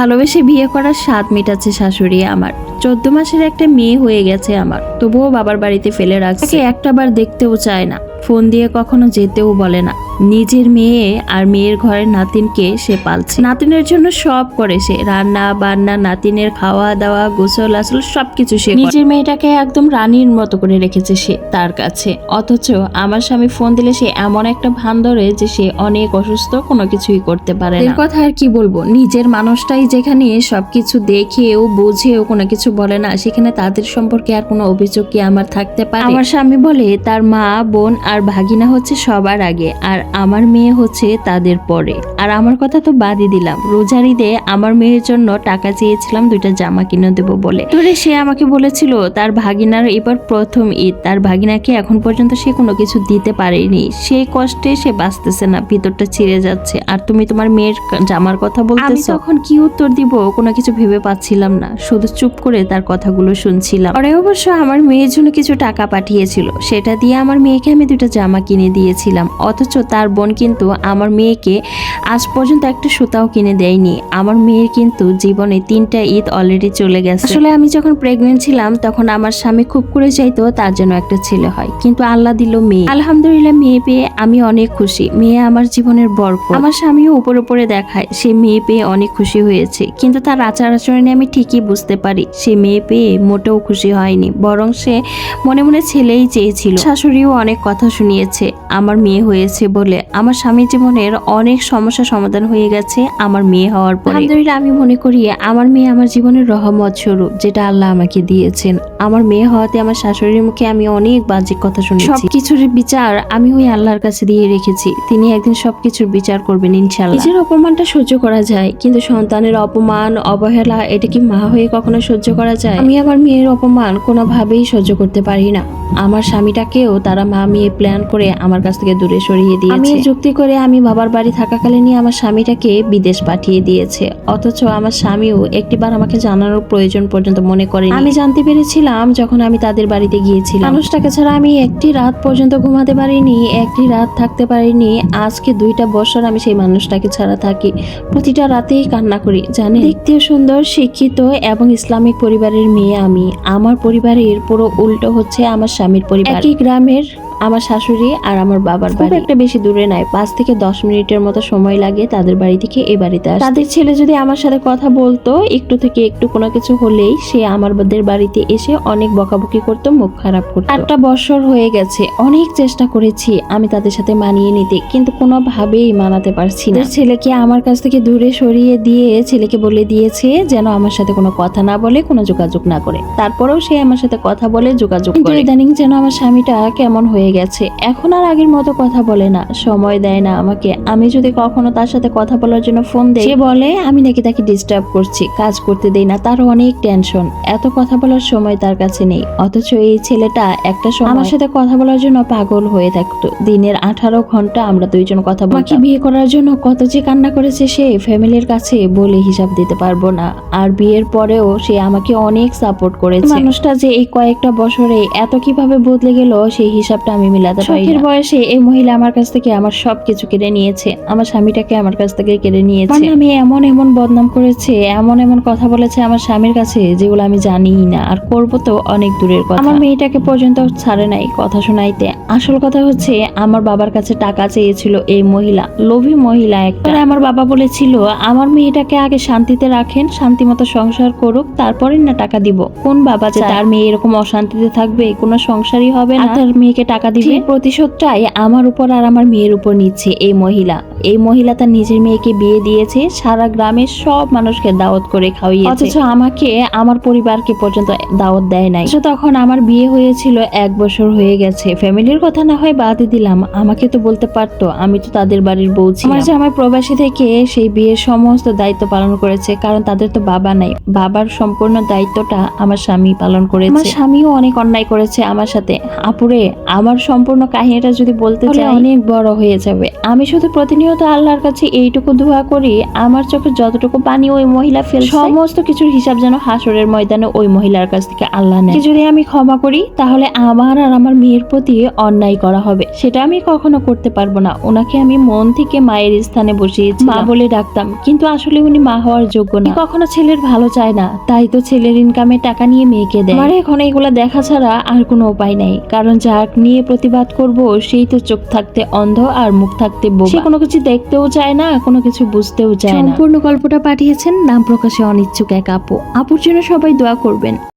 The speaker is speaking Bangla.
ভালোবেসে বিয়ে করার স্বাদ মেটাচ্ছে শাশুড়ি আমার। চোদ্দ মাসের একটা মেয়ে হয়ে গেছে আমার। তবুও বাবার বাড়িতে ফেলে রাখছে। একটা বার দেখতেও চায় না। ফোন দিয়ে কখনো যেতেও বলে না। নিজের মেয়ে আর মেয়ের ঘরের নাতিনকে সে পালছে। নাতিনের জন্য সব করে সে। রান্না বান্না নাতিনের খাওয়া দাওয়া গোসল আসল সবকিছু সে নিজের মেয়েটাকে একদম রানীর মতো করে রেখেছে সে তার কাছে। অথচ আমার স্বামী ফোন দিলে সে এমন একটা ভান ধরে যে সে অনেক অসুস্থ কোনো কিছুই করতে পারে না। এর কথা আর কি বলব? নিজের মানুষটাই যেখানে সবকিছু দেখেও বুঝেও কোনো কিছু বলে না সেখানে তাদের সম্পর্কে আর কোনো অভিযোগ কি আমার থাকতে পারে? আমার স্বামী বলে তার মা বোন আর ভাগিনা হচ্ছে সবার আগে। আর আমার মেয়ে হচ্ছে তাদের পরে। আর আমার কথা তো বাদই দিলাম। রোজার ঈদে আমার মেয়ের জন্য টাকা চেয়েছিলাম দুইটা জামা কিনে দেবো বলে। তোরে সে আমাকে বলেছিল, তার ভাগিনার এবার প্রথম ঈদ। তার ভাগিনাকে এখন পর্যন্ত সে কোনো কিছু দিতে পারেনি। সেই কষ্টে সে বাঁচতেছে না, ভিতরটা ছিঁড়ে যাচ্ছে। আর তুমি তোমার মেয়ের জামার কথা বলতেছো? আমি তখন কি উত্তর দিব? কোনো কিছু ভেবে পাচ্ছিলাম না। শুধু চুপ করে তার কথাগুলো শুনছিলাম। পরে অবশ্য আমার মেয়ের জন্য কিছু টাকা পাঠিয়েছিল। সেটা দিয়ে আমার মেয়েকে আমি দুটো জামা কিনে দিয়েছিলাম। অথচ তার বোন কিন্তু আমার মেয়েকে আজ পর্যন্ত একটা সুতাও কিনে দেয়নি। আমার মেয়ের কিন্তু জীবনে তিনটা ঈদ অলরেডি চলে গেছে। আসলে আমি যখন প্রেগনেন্ট ছিলাম, তখন আমার স্বামী খুব করে চাইতো তার জন্য একটা ছেলে হয়। কিন্তু আল্লাহ দিল মেয়ে। আলহামদুলিল্লাহ মেয়ে পেয়ে আমি অনেক খুশি। মেয়ে আমার জীবনের বরক আমার স্বামীও উপর উপরে দেখায়, সে মেয়ে পেয়ে অনেক খুশি হয়েছে। কিন্তু তার আচার আচরণে আমি ঠিকই বুঝতে পারি, সে মেয়ে পেয়ে মোটেও খুশি হয়নি। বরং সে মনে মনে ছেলেই চেয়েছিল। শাশুড়িও অনেক কথা শুনিয়েছে, আমার মেয়ে হয়েছে বলে আমার স্বামী জীবনের অনেক সমস্যা সমাধান হয়ে গেছে আমার মেয়ে হওয়ার পর। আলহামদুলিল্লাহ আমি মনে করি আমার মেয়ে আমার জীবনের রহমত স্বরূপ যেটা আল্লাহ আমাকে দিয়েছেন। আমার মেয়ে হওয়াতে আমার শাশুড়ির মুখে আমি অনেক বাজে কথা শুনেছি। সবকিছুর বিচার আমি ওই আল্লাহর কাছে দিয়ে রেখেছি। তিনি একদিন সবকিছুর বিচার করবেন ইনশাআল্লাহ। নিজের অপমানটা সহ্য করা যায় কিন্তু সন্তানের অপমান অবহেলা এটা কি মা হয়ে কখনো সহ্য করা যায়? আমি আমার মেয়ের অপমান কোনোভাবেই সহ্য করতে পারি না। আমার স্বামীটাকেও তারা মা মেয়ে প্ল্যান করে আমার কাছ থেকে দূরে সরিয়ে দিয়েছে। আমি যুক্তি করে আমি বাবার বাড়ি থাকাকালীনই আমার স্বামীটাকে বিদেশ পাঠিয়ে দিয়েছে। অথচ আমার স্বামীও একটিবার আমাকে জানানোর প্রয়োজন পর্যন্ত মনে করে আমি জানতে পেরেছিলাম যখন আমি তাদের বাড়িতে গিয়েছিলাম। মানুষটাকে ছাড়া আমি একটি রাত পর্যন্ত ঘুমাতে পারিনি একটি রাত থাকতে পারিনি। আজকে দুইটা বছর আমি সেই মানুষটাকে ছাড়া থাকি। প্রতিটা রাতেই কান্না করি জানি দেখতেও সুন্দর শিক্ষিত এবং ইসলামিক পরিবারের মেয়ে আমি। আমার পরিবারের পুরো উল্টো হচ্ছে আমার স্বামীর পরিবার। একই গ্রামের আমার শাশুড়ি আর আমার বাবার বাড়ি। একটা বেশি দূরে নাই। পাঁচ থেকে দশ মিনিটের মতো সময় লাগে তাদের বাড়ি থেকে এ বাড়িতে আসে তাদের ছেলে যদি আমার সাথে কথা বলতো একটু থেকে একটু কোনো কিছু হলেই সে আমাদের বাড়িতে এসে অনেক বকাবকি করতো মুখ খারাপ করতো। আটটা বছর হয়ে গেছে অনেক চেষ্টা করেছি আমি তাদের সাথে মানিয়ে নিতে কিন্তু কোনোভাবেই মানাতে পারছি না। ছেলেকে আমার কাছ থেকে দূরে সরিয়ে দিয়ে ছেলেকে বলে দিয়েছে যেন আমার সাথে কোনো কথা না বলে কোনো যোগাযোগ না করে। তারপরেও সে আমার সাথে কথা বলে যোগাযোগ করে। ইদানিং যেন আমার স্বামীটা কেমন হয়ে গেছে। এখন আর আগের মতো কথা বলে না। সময় দেয় না আমাকে। আমি যদি কখনো তার সাথে কথা বলার জন্য ফোন দেই সে বলে আমি নাকি তাকে ডিস্টার্ব করছি। কাজ করতে দেই না। তার অনেক টেনশন এত কথা বলার সময় তার কাছে নেই। অথচ এই ছেলেটা একটা সময় আমার সাথে কথা বলার জন্য পাগল হয়ে থাকতো। দিনের আঠারো ঘণ্টা আমরা দুইজন কথা আমাকে বিয়ে করার জন্য কত যে কান্না করেছে সে ফ্যামিলির কাছে বলে হিসাব দিতে পারব না। আর বিয়ের পরেও সে আমাকে অনেক সাপোর্ট করেছে। মানুষটা যে এই কয়েকটা বছরে এত কীভাবে বদলে গেল সেই হিসাবটা আমি মিলাতে পারি শখের বয়সে এই মহিলা আমার কাছ থেকে আমার সবকিছু কেড়ে নিয়েছে। আমার স্বামীটাকে আমার কাছ থেকে কেড়ে নিয়েছে। আমি এমন এমন বদনাম করেছে এমন এমন কথা বলেছে আমার স্বামীর কাছে যেগুলো আমি জানিই না। আর করব তো অনেক দূরের কথা। আমার মেয়েটাকে পর্যন্ত ছাড়ে নাই কথা শোনাইতে। আসল কথা হচ্ছে আমার বাবার কাছে টাকা চেয়েছিল এই মহিলা লোভী মহিলা একটা। আমার বাবা বলেছিল আমার মেয়েটাকে আগে শান্তিতে রাখেন শান্তি মতো সংসার করুক তারপরে না টাকা দিব। কোন বাবা যে তার মেয়ে এরকম অশান্তিতে থাকবে কোনো সংসারই হবে না। তার মেয়েকে টাকা দিবে প্রতিশোধটাই আমার উপর আর আমার মেয়ের উপর নিচ্ছে এই মহিলা। এই মহিলা তার নিজের মেয়েকে বিয়ে দিয়েছে সারা গ্রামের সব মানুষকে দাওয়াত করে খাওয়িয়েছে। অথচ আমাকে আমার পরিবারকে পর্যন্ত দাওয়াত দেয় নাই। তখন আমার বিয়ে হয়েছিল এক বছর হয়ে গেছে। ফ্যামিলির কথা না হয় বাদই দিলাম। আমাকে তো বলতে পারতো আমি তো তাদের বাড়ির বউ ছিলাম। আমার জামাই প্রবাসী থেকে সেই বিয়ের সমস্ত দায়িত্ব পালন করেছে কারণ তাদের তো বাবা নাই। বাবার সম্পূর্ণ দায়িত্বটা আমার স্বামী পালন করেছে। আমার স্বামীও অনেক অন্যায় করেছে আমার সাথে। আপুরে আমার সম্পূর্ণ কাহিনীটা যদি বলতে চাই অনেক বড় হয়ে যাবে। আমি শুধু প্রতিনিয়ত আল্লাহর কাছে এইটুকু দোয়া করি আমার চোখে যতটুকু পানি ওই মহিলা ফেল সমস্ত কিছুর হিসাব যেন হাসরের ময়দানে ওই মহিলার কাছ থেকে আল্লাহ নেয়। যদি আমি ক্ষমা করি তাহলে আমার আর আমার মেয়ের প্রতি অন্যায় করা হবে। সেটা আমি কখনো করতে পারব না। ওনাকে আমি মন থেকে মায়ের স্থানে বসিয়েছি মা বলে ডাকতাম কিন্তু আসলে উনি মা হওয়ার যোগ্য না। কখনো ছেলের ভালো চায় না তাই তো ছেলের ইনকামে টাকা নিয়ে মেয়েকে দেয়। আমার এখন এগুলা দেখা ছাড়া আর কোনো উপায় নাই। কারণ যাক নিয়ে প্রতিবাদ করব সেই তো চোখ থাকতে অন্ধ আর মুখ থাকতে বোবা। সে কোনো কিছু দেখতেও চায় না কোনো কিছু বুঝতেও চায় না। সম্পূর্ণ গল্পটা পাঠিয়েছেন নাম প্রকাশে অনিচ্ছুক এক আপু। আপুর জন্য সবাই দোয়া করবেন।